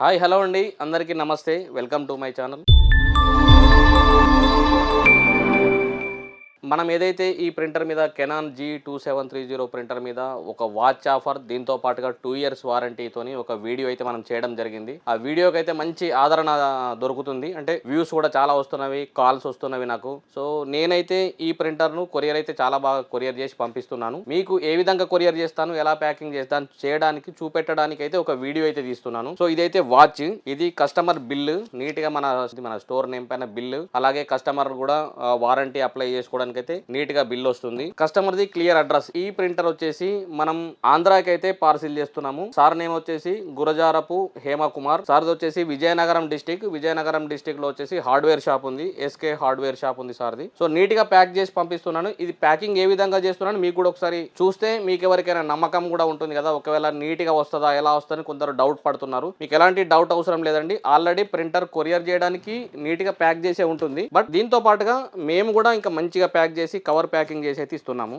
Hi hello అండి. అందరికీ నమస్తే. Welcome to my channel. మనం ఏదైతే ఈ ప్రింటర్ మీద Canon G two seven three zero printer మీద ఒక వాచ్ ఆఫర్ దీంతో పాటుగా టూ ఇయర్స్ వారంటీతోని ఒక వీడియో అయితే మనం చేయడం జరిగింది. ఆ వీడియోకి అయితే మంచి ఆదరణ దొరుకుతుంది. అంటే వ్యూస్ కూడా చాలా వస్తున్నవి కాల్స్ వస్తున్నవి నాకు. సో నేనైతే ఈ ప్రింటర్ను కొరియర్ అయితే చాలా బాగా కొరియర్ చేసి పంపిస్తున్నాను. మీకు ఏ విధంగా కొరియర్ చేస్తాను ఎలా ప్యాకింగ్ చేస్తాను చేయడానికి చూపెట్టడానికి అయితే ఒక వీడియో అయితే తీస్తున్నాను. సో ఇదైతే వాచ్ ఇది కస్టమర్ బిల్లు. నీట్గా మన మన స్టోర్ నేమ్ పైన బిల్లు. అలాగే కస్టమర్ కూడా వారంటీ అప్లై చేసుకోవడానికి అయితే నీట్గా బిల్ వస్తుంది. కస్టమర్ ది క్లియర్ అడ్రస్. ఈ ప్రింటర్ వచ్చేసి మనం ఆంధ్రాకి అయితే పార్సిల్ చేస్తున్నాము. సార్ నేమ్ వచ్చేసి గురజారపు హేమకుమార్. సార్ది వచ్చేసి విజయనగరం డిస్టిక్. విజయనగరం డిస్టిక్లో వచ్చేసి హార్డ్వేర్ షాప్ ఉంది. ఎస్కే హార్డ్వేర్ షాప్ ఉంది సార్ది. సో నీట్గా ప్యాక్ చేసి పంపిస్తున్నాను. ఇది ప్యాకింగ్ ఏ విధంగా చేస్తున్నాను మీకు కూడా ఒకసారి చూస్తే మీకు ఎవరికైనా నమ్మకం కూడా ఉంటుంది కదా. ఒకవేళ నీట్గా వస్తుందా? ఎలా వస్తుందని కొందరు డౌట్ పడుతున్నారు. మీకు ఎలాంటి డౌట్ అవసరం లేదండి. ఆల్రెడీ ప్రింటర్ కొరియర్ చేయడానికి నీట్గా ప్యాక్ చేసే ఉంటుంది. బట్ దీంతో పాటుగా మేము కూడా ఇంకా మంచిగా ప్యాక్ ప్యాక్ చేసి కవర్ ప్యాకింగ్ చేసి అయితే ఇస్తున్నాము.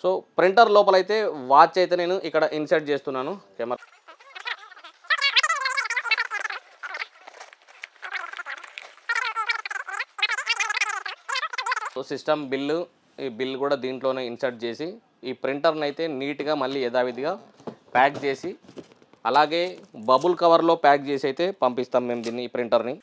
సో ప్రింటర్ లోపల అయితే వాచ్ అయితే నేను ఇక్కడ ఇన్సర్ట్ చేస్తున్నాను. కెమెరా సో సిస్టమ్ బిల్లు ఈ బిల్ కూడా దీంట్లోనే ఇన్సర్ట్ చేసి ఈ ప్రింటర్ని అయితే నీట్గా మళ్ళీ యథావిధిగా ప్యాక్ చేసి అలాగే బబుల్ కవర్లో ప్యాక్ చేసి అయితే పంపిస్తాం మేము దీన్ని ఈ ప్రింటర్ని.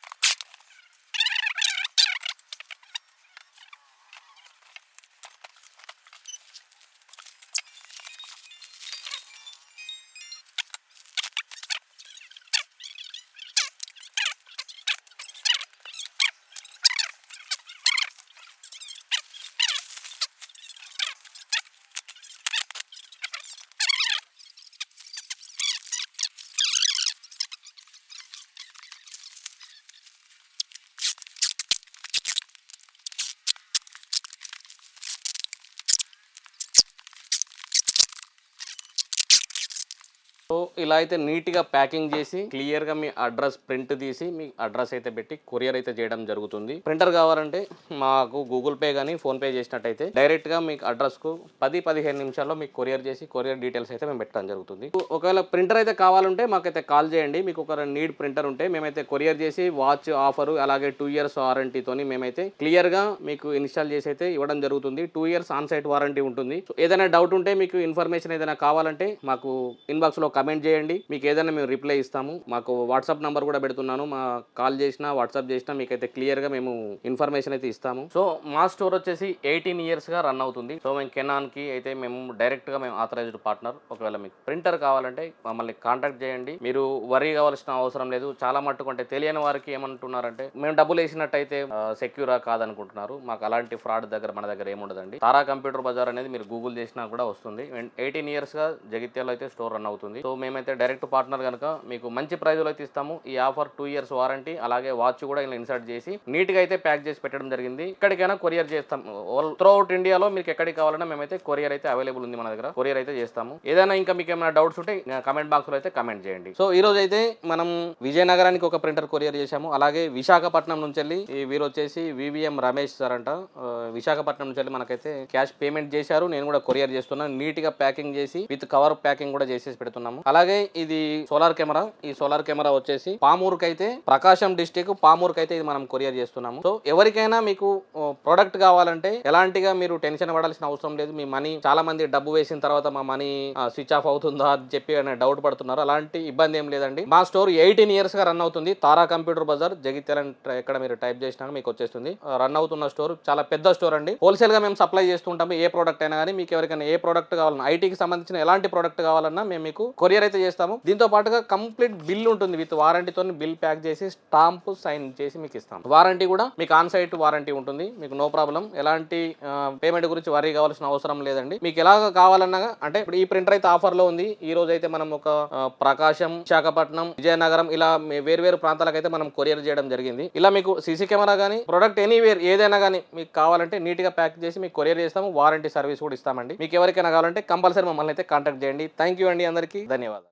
సో ఇలా అయితే నీట్గా ప్యాకింగ్ చేసి క్లియర్గా మీ అడ్రస్ ప్రింట్ తీసి మీ అడ్రస్ అయితే పెట్టి కొరియర్ అయితే చేయడం జరుగుతుంది. ప్రింటర్ కావాలంటే మాకు గూగుల్ పే కానీ ఫోన్పే చేసినట్టయితే డైరెక్ట్గా మీకు అడ్రస్కు పది పదిహేను నిమిషాల్లో మీకు కొరియర్ చేసి కొరియర్ డీటెయిల్స్ అయితే మేము పెట్టడం జరుగుతుంది. ఒకవేళ ప్రింటర్ అయితే కావాలంటే మాకైతే కాల్ చేయండి. మీకు ఒక నీడ్ ప్రింటర్ ఉంటే మేమైతే కొరియర్ చేసి వాచ్ ఆఫర్ అలాగే టూ ఇయర్స్ వారంటీతోని మేమైతే క్లియర్గా మీకు ఇన్స్టాల్ చేసి అయితే ఇవ్వడం జరుగుతుంది. Two years on site warranty ఉంటుంది. సో ఏదైనా డౌట్ ఉంటే మీకు ఇన్ఫర్మేషన్ ఏదైనా కావాలంటే మాకు ఇన్బాక్స్లో కమెంట్ చేయండి. మీకు ఏదైనా మేము రిప్లై ఇస్తాము. మాకు వాట్సాప్ నంబర్ కూడా పెడుతున్నాను. మా కాల్ చేసినా వాట్సాప్ చేసినా మీకైతే క్లియర్గా మేము ఇన్ఫర్మేషన్ అయితే ఇస్తాము. సో మా స్టోర్ వచ్చేసి ఎయిటీన్ ఇయర్స్గా రన్ అవుతుంది. సో మేము కెనాన్కి అయితే మేము డైరెక్ట్గా మేము ఆథరైజ్డ్ పార్ట్నర్ ఒకవేళ మీకు ప్రింటర్ కావాలంటే మమ్మల్ని కాంటాక్ట్ చేయండి. మీరు వరీ కావాల్సిన అవసరం లేదు. చాలా మట్టుకు అంటే తెలియని వారికి ఏమంటున్నారంటే మేము డబ్బులు వేసినట్టయితే సెక్యూరా కాదనుకుంటున్నారు. మాకు అలాంటి ఫ్రాడ్ దగ్గర మన దగ్గర ఏముండదండి. తారా కంప్యూటర్ బజార్ అనేది మీరు గూగుల్ చేసినా కూడా వస్తుంది. ఎయిటీన్ ఇయర్స్గా జగిత్యాలో అయితే స్టోర్ రన్ అవుతుంది. సో మేమైతే డైరెక్ట్ పార్ట్నర్ కనుక మీకు మంచి ప్రైజ్లో అయితే ఇస్తాము. ఈ ఆఫర్ టూ ఇయర్స్ వారంటీ అలాగే వాచ్ కూడా ఇలా ఇన్సర్ట్ చేసి నీట్గా అయితే ప్యాక్ చేసి పెట్టడం జరిగింది. ఎక్కడికైనా కొరియర్ చేస్తాం. త్రూ అవుట్ ఇండియాలో మీకు ఎక్కడికి కావాలన్నా మేమైతే కొరియర్ అయితే అవైలబుల్ ఉంది మన దగ్గర. కొరియర్ అయితే చేస్తాము. ఏదైనా ఇంకా మీకు ఏమైనా డౌట్స్ ఉంటే కమెంట్ బాక్స్లో అయితే కమెంట్ చేయండి. సో ఈ రోజు అయితే మనం విజయనగరానికి ఒక ప్రింటర్ కొరియర్ చేశాము. అలాగే విశాఖపట్నం నుంచి వెళ్ళి ఈ వీరు వచ్చేసి వివిఎం రమేష్ సార్ అంట. విశాఖపట్నం నుంచి వెళ్ళి మనకైతే క్యాష్ పేమెంట్ చేశారు. నేను కూడా కొరియర్ చేస్తున్నాను నీట్గా ప్యాకింగ్ చేసి విత్ కవర్ ప్యాకింగ్ కూడా చేసేసి పెడుతున్నాము అలాగే ఇది సోలార్ కెమెరా. ఈ సోలార్ కెమెరా వచ్చేసి పామూరుకి అయితే ప్రకాశం డిస్టిక్ పామూరుకి అయితే ఇది మనం కొరియర్ చేస్తున్నాము. సో ఎవరికైనా మీకు ప్రోడక్ట్ కావాలంటే ఎలాంటిగా మీరు టెన్షన్ పడాల్సిన అవసరం లేదు. మీ మనీ చాలా మంది డబ్బు వేసిన తర్వాత మా మనీ స్విచ్ ఆఫ్ అవుతుందా అని చెప్పి డౌట్ పడుతున్నారు. అలాంటి ఇబ్బంది ఏం లేదండి. మా స్టోర్ ఎయిటీన్ ఇయర్స్గా రన్ అవుతుంది. తారా కంప్యూటర్ బజార్ జగిత్యాల అని ఎక్కడ మీరు టైప్ చేసినా మీకు వచ్చేస్తుంది. రన్ అవుతున్న స్టోర్ చాలా పెద్ద స్టోర్ అండి. హోల్సేల్గా మేము సప్లై చేస్తుంటాము ఏ ప్రోడక్ట్ అయినా కానీ మీకు ఎవరికైనా ఏ ప్రోడక్ట్ కావాలన్నా ఐటీకి సంబంధించిన ఎలాంటి ప్రోడక్ట్ కావాలన్నా మేము మీకు కొరియర్ అయితే చేస్తాము. దీంతో పాటుగా కంప్లీట్ బిల్ ఉంటుంది విత్ వారంటీతో బిల్ ప్యాక్ చేసి స్టాంప్ సైన్ చేసి మీకు ఇస్తాం. వారంటీ కూడా మీకు ఆన్ సైట్ వారంటీ ఉంటుంది. మీకు నో ప్రాబ్లం. ఎలాంటి పేమెంట్ గురించి వరీ కావాల్సిన అవసరం లేదండి. మీకు ఎలాగ కావాలన్నా అంటే ఇప్పుడు ఈ ప్రింటర్ అయితే ఆఫర్లో ఉంది. ఈ రోజు అయితే మనం ఒక ప్రకాశం విశాఖపట్నం విజయనగరం ఇలా మే- వేర్వేరు ప్రాంతాలకు అయితే మనం కొరియర్ చేయడం జరిగింది. ఇలా మీకు సీసీ కెమెరా కానీ ప్రొడక్ట్ ఎనీవేర్ ఏదైనా కానీ మీకు కావాలంటే నీట్గా ప్యాక్ చేసి మీకు కొరియర్ చేస్తాము. వారంటీ సర్వీస్ కూడా ఇస్తామండి. మీకు ఎవరికైనా కావాలంటే కంపల్సరీ మమ్మల్ని అయితే కాంటాక్ట్ చేయండి. థ్యాంక్ యూ అండి అందరికీ. ధన్యవాదాలు